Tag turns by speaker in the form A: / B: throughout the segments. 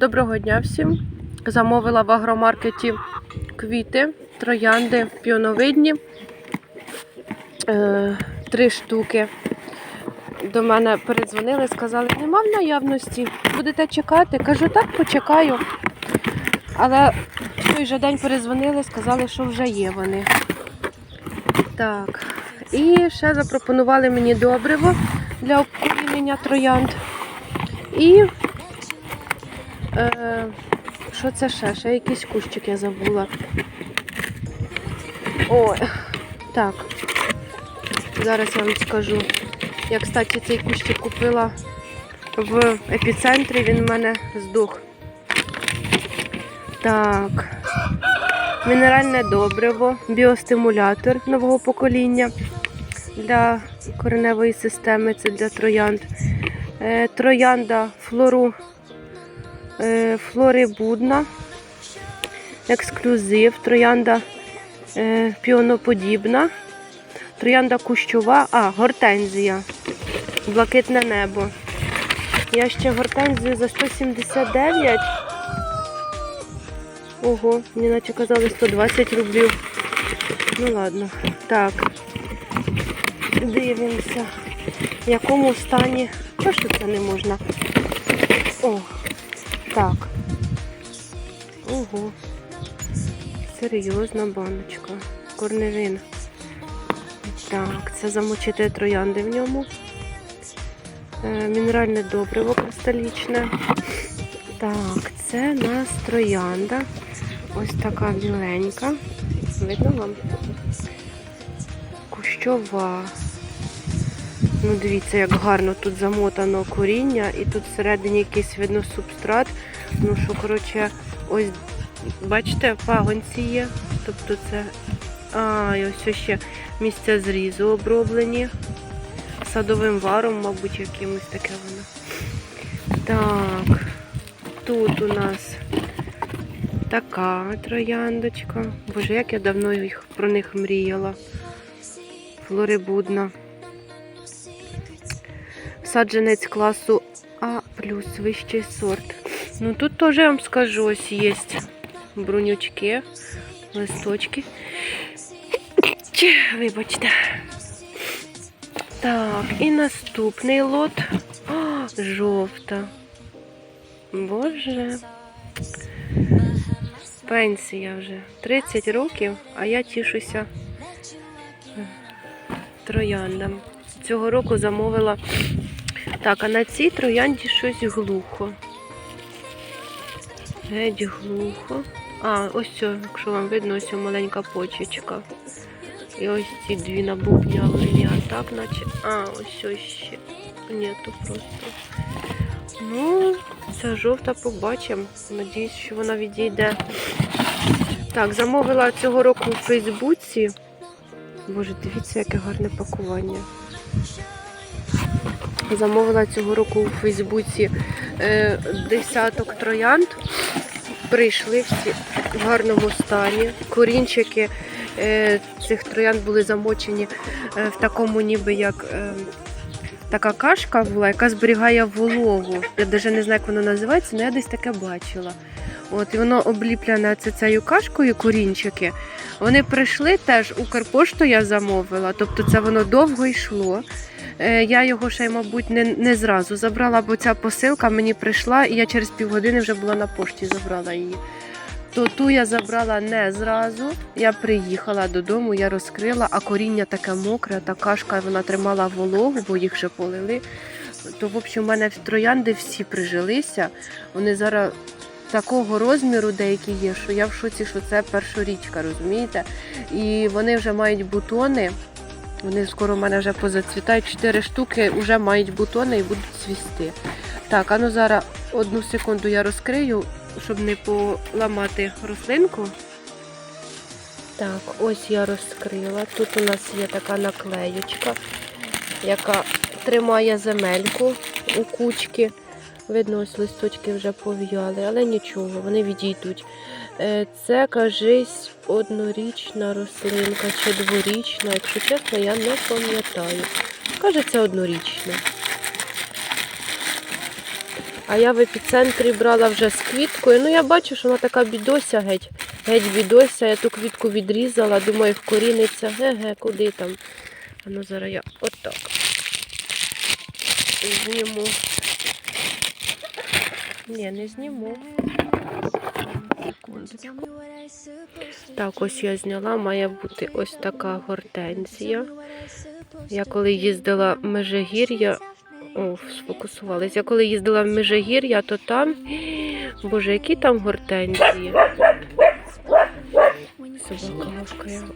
A: Доброго дня всім. Замовила в агромаркеті квіти, троянди піоновидні. Е, три штуки. До мене передзвонили, сказали, нема в наявності, будете чекати. Кажу, так, почекаю. Але в той же день передзвонили, сказали, що вже є вони. Так. І ще запропонували мені добриво для обкорінення троянд. І Е, що це ще? Ще якийсь кущик я забула. Ой, так. Зараз я вам скажу. Я, кстати, цей кущик купила в епіцентрі, він в мене здох. Так. Мінеральне добриво, біостимулятор нового покоління для кореневої системи, це для троянд. Е, Троянда флору флорибудна, ексклюзив, троянда е, піоноподібна, троянда кущова, а, гортензія, блакитне небо. Я ще гортензію за 179. Ого, мені наче казали 120 рублів. Ну ладно, так. Дивимося, в якому стані. Що це не можна? О, так. Ого. Серйозна баночка. Корневин. Так, це замочити троянди в ньому. Е, мінеральне добриво кристалічне. Так, це нас троянда. Ось така біленька. Видно вам? Кущова. Ну, дивіться, як гарно тут замотано коріння, і тут всередині якийсь видно субстрат. Ну що, коротше, ось, бачите, пагонці є. Тобто це. А, і ось ще місця зрізу оброблені. Садовим варом, мабуть, якимось таке воно. Так, тут у нас така трояндочка. Боже, як я давно їх про них мріяла. Флорибудна. Саджанець класу А вищий сорт. Ну тут теж я вам скажу, ось є брунючки, листочки. Вибачте. Так, і наступний лот. О, жовта. Боже. Пенсія вже. 30 років, а я тішуся трояндам. Цього року замовила. Так, а на цій троянді щось глухо. Геть глухо. А, ось це, якщо вам видно, ось ця маленька почечка. І ось ці дві набубнявлені, а так наче. А, ось ось ще. Ні, то просто. Ну, ця жовта побачимо. Надіюсь, що вона відійде. Так, замовила цього року у Фейсбуці. Боже, дивіться, яке гарне пакування. Замовила цього року у Фейсбуці е, десяток троянд. Прийшли всі в гарному стані. Корінчики е, цих троянд були замочені е, в такому, ніби як така кашка була, яка зберігає вологу. Я навіть не знаю, як воно називається, але я десь таке бачила. От, і воно обліплене цією кашкою, корінчики. Вони прийшли теж Укрпошту я замовила, тобто це воно довго йшло. Е, Я його ще, мабуть, не, не зразу забрала, бо ця посилка мені прийшла, і я через півгодини вже була на пошті, забрала її. То ту я забрала не зразу. Я приїхала додому, я розкрила, а коріння таке мокре, та кашка вона тримала вологу, бо їх вже полили. То, в общем, у мене троянди всі прижилися. Вони зараз такого розміру деякі є, що я в шоці, що це першорічка, розумієте? І вони вже мають бутони. Вони скоро в мене вже позацвітають. Чотири штуки вже мають бутони і будуть цвісти. Так, а ну зараз одну секунду я розкрию, щоб не поламати рослинку. Так, ось я розкрила. Тут у нас є така наклеєчка, яка тримає земельку у кучки. Видно, ось листочки вже пов'яли, але нічого, вони відійдуть. Е, Це, кажись, однорічна рослинка чи дворічна. Якщо чесно, я не пам'ятаю. Кажеться, однорічна. А я в епіцентрі брала вже з квіткою. Ну, я бачу, що вона така бідося геть. Геть бідося. Я ту квітку відрізала, думаю, вкоріниться. Ге-ге, куди там? А ну зараз я отак. Зніму. Ні, не зніму. Так, ось я зняла, має бути ось така гортензія. Я коли їздила в Межигір'я, о, сфокусувалась. Я коли їздила в Межигір'я, то там, боже, які там гортензії. Собака.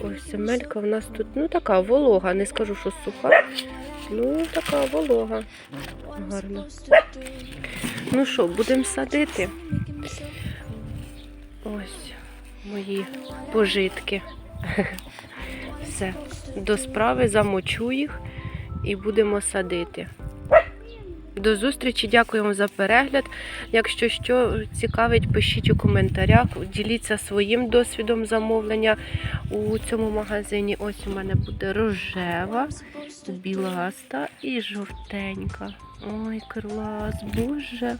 A: Ось земелька в нас тут, ну така волога, не скажу, що суха. Ну, така волога. Гарна. Ну що, будемо садити? Ось мої пожитки. Все. До справи замочу їх і будемо садити. До зустрічі, дякуємо за перегляд. Якщо що цікавить, пишіть у коментарях, діліться своїм досвідом замовлення у цьому магазині. Ось у мене буде рожева, біласта і жовтенька. Ой, клас, боже.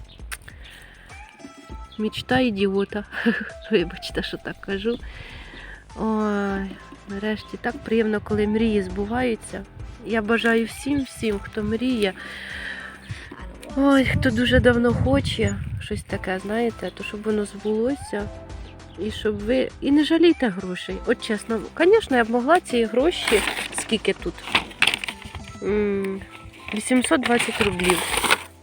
A: Мічта ідіота. Вибачте, що так кажу. Ой, нарешті так приємно, коли мрії збуваються. Я бажаю всім, всім, хто мріє. Ой, хто дуже давно хоче щось таке, знаєте, то щоб воно збулося. І щоб ви. І не жалійте грошей. От чесно, звісно, я б могла ці гроші, скільки тут? 820 рублів.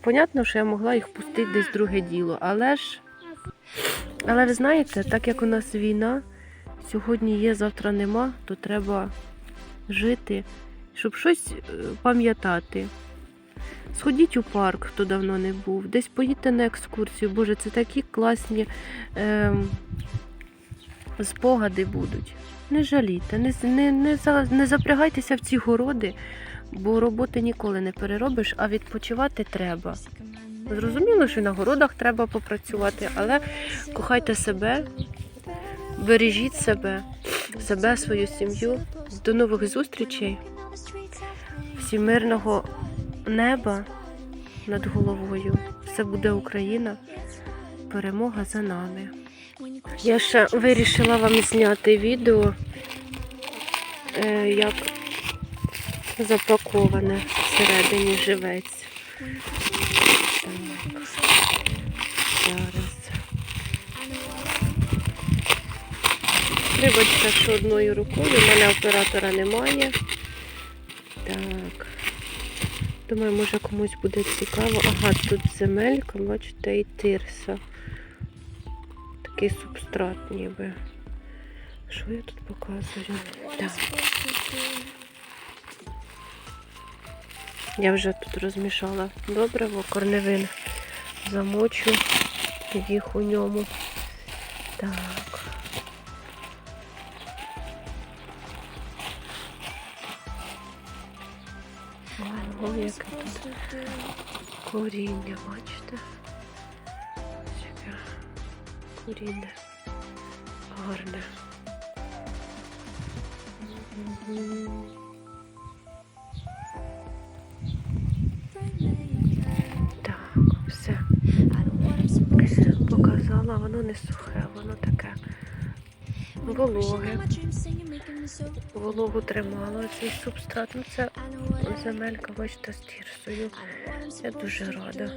A: Понятно, що я могла їх пустити десь друге діло, але ж. Але ви знаєте, так як у нас війна, сьогодні є, завтра нема, то треба жити, щоб щось е, пам'ятати. Сходіть у парк, хто давно не був, десь поїдьте на екскурсію. Боже, це такі класні ем, спогади будуть. Не жалійте, не, не, не, не запрягайтеся в ці городи, бо роботи ніколи не переробиш, а відпочивати треба. Зрозуміло, що на городах треба попрацювати, але кохайте себе, бережіть себе, себе, свою сім'ю. До нових зустрічей. Всім мирного неба над головою. Все буде Україна. Перемога за нами. Я ще вирішила вам зняти відео, е, як запаковане всередині живець. Зараз. Вибачте, що одною рукою, у мене оператора немає. Так. Думаю, може комусь буде цікаво. Ага, тут земелька, бачите, і тирса. Такий субстрат ніби. Що я тут показую? Так. Я вже тут розмішала добриво, корневин. Замочу їх у ньому. Так. Ого, яке тут коріння, бачите? Яке коріння. Гарне. Так, все. Показала, воно не сухе, воно таке вологе. Вологу тримало цей субстрат. Ну це земелька, бачите, з тірсою. Я дуже рада.